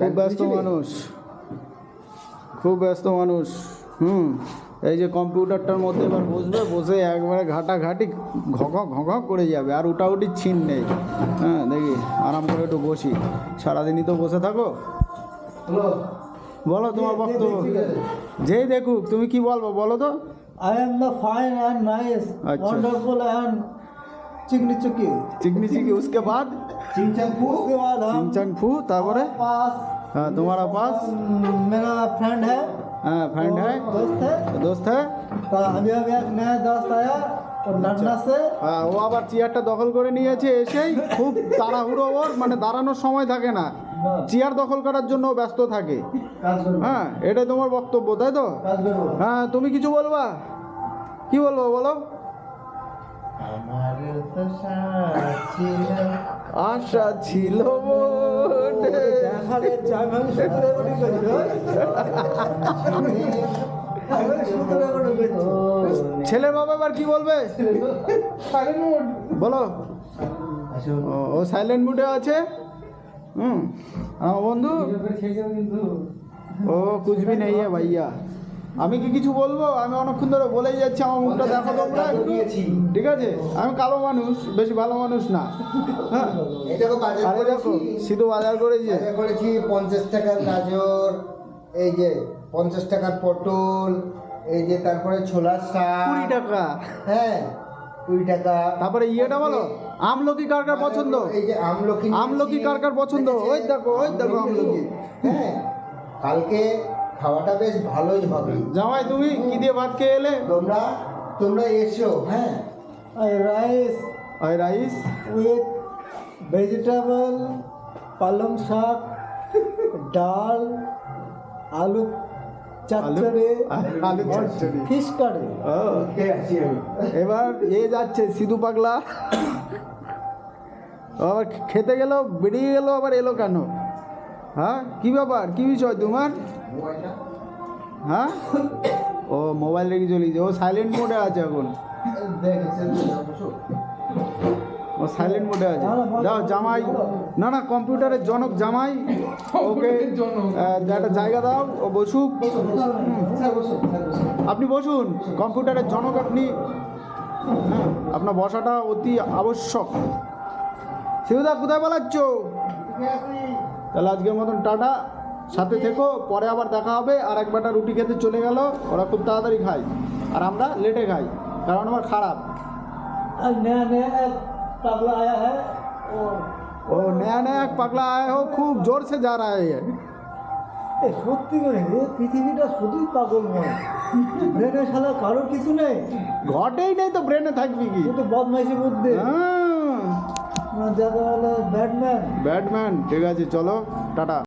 খুব ব্যস্ত মানুষ। খুব ব্যস্ত মানুষ। হুম এই যে কম্পিউটারটার মধ্যে এবার বসবে বসে একবারে ঘাটাঘাটি ঘক ঘক করে যাবে আর উটাউটি ছিন নেই। হ্যাঁ দেখি আরাম করে একটু বসি। সারাদিনই তো বসে থাকো। বলো তোমার বক্তব্য। যেই দেখুক তুমি কি বলব বলো তো? I am the fine and nice wonderful and and चिकनी चुकी চিকনি চিকি উসকে বাদ उसके बाद हम চিংচাং ফু তারপরে पास হ্যাঁ তোমারা পাস मेरा फ्रेंड है হ্যাঁ ফ্রেন্ড वो হ্যাঁ दोस्त है দোস্ত হ্যাঁ तो अभी अभी एक नया दोस्त आया और लड़ना से হ্যাঁ, ও আবার চেয়ারটা দখল করে নিয়েছে এসেই খুব তাড়াহুড়ো ওর মানে দাঁড়ানোর সময় থাকে না চেয়ার দখল করার জন্য ও ব্যস্ত থাকে কাজ করবো হ্যাঁ এটাই তোমার বক্তব্য তাই তো কাজ করবো হ্যাঁ তুমি কিছু বলবা কি বলবো বলো আমার তো সাথী আশা ছিল মনে। দেখালে ছেলে বাবা আবার কি বলবে? বলো। ও- ও সাইলেন্ট মুডে আছে? হুম। আমার বন্ধু? ও কুচবি নেই है ভাইয়া। আমি কি কিছু বলব? আমি অনেকক্ষণ ধরে বলেই যাচ্ছি আমার মুখটা দেখো তোমরা একটু। ঠিক আছে? আমি কালো মানুষ বেশি ভালো মানুষ না। হ্যাঁ? আরে দেখো সিধু বাজার করেছে। করেছি পঞ্চাশ টাকার গাজর এই যে পঞ্চাশ টাকার পটল এই যে তারপরে ছোলার শাক। কুড়ি টাকা। হ্যাঁ কুড়ি টাকা। তারপরে ইয়েটা বলো আমলকি কার কার পছন্দ? এই যে আমলকি আমলকি কার কার পছন্দ? ওই দেখো, ওই দেখো আমলকি। হ্যাঁ কালকে খাওয়াটা বেশ ভালোই হবে। জামাই তুমি কি দিয়ে ভাত খেয়ে এলে? তোমরা তোমরা এসো হ্যাঁ। রাইস। ওই রাইস? with ভেজিটেবল পালং শাক ডাল আলু চচ্চড়ি আলু চচ্চড়ি। Fish curry. ও, এবার এ যাচ্ছে সিধু পাগলা। আবার খেতে গেল বেরিয়ে গেল আবার এলো কেন? হ্যাঁ? কি ব্যাপার? কি বিষয় তোমার? হ্যাঁ? ও মোবাইল রেখে চলে গেছে। ও সাইলেন্ট মোডে আছে এখন। ও সাইলেন্ট মোডে আছে। দাও জামাই। না না কম্পিউটারের জনক জামাই। ওকে একটা জায়গা দাও। ও বসুক। আপনি বসুন। কম্পিউটারের জনক আপনি। আপনার বসাটা অতি আবশ্যক। শিবদা কোথায় পালাচ্ছ? তাহলে আজকের মতন টাটা। সাথে থেকো পরে আবার দেখা হবে। আর এক বেটা রুটি খেতে চলে গেল। ওরা খুব তাড়াতাড়ি খায়। আর আমরা লেটে খাই কারণ আমার খারাপ। ও। নয়া নয়া এক পাগলা আয় হোক খুব জোরসে যা রায়। সত্যি পৃথিবীটা শুধুই পাগলময় ব্রেনে সালা কারোর কিছু নেই। ঘটেই নেই তো ব্রেনে থাকবি কি? তো বদমাইশি বুদ্ধি। হ্যাঁ। ব্যাটম্যান। ব্যাটম্যান ঠিক আছে চলো টাটা।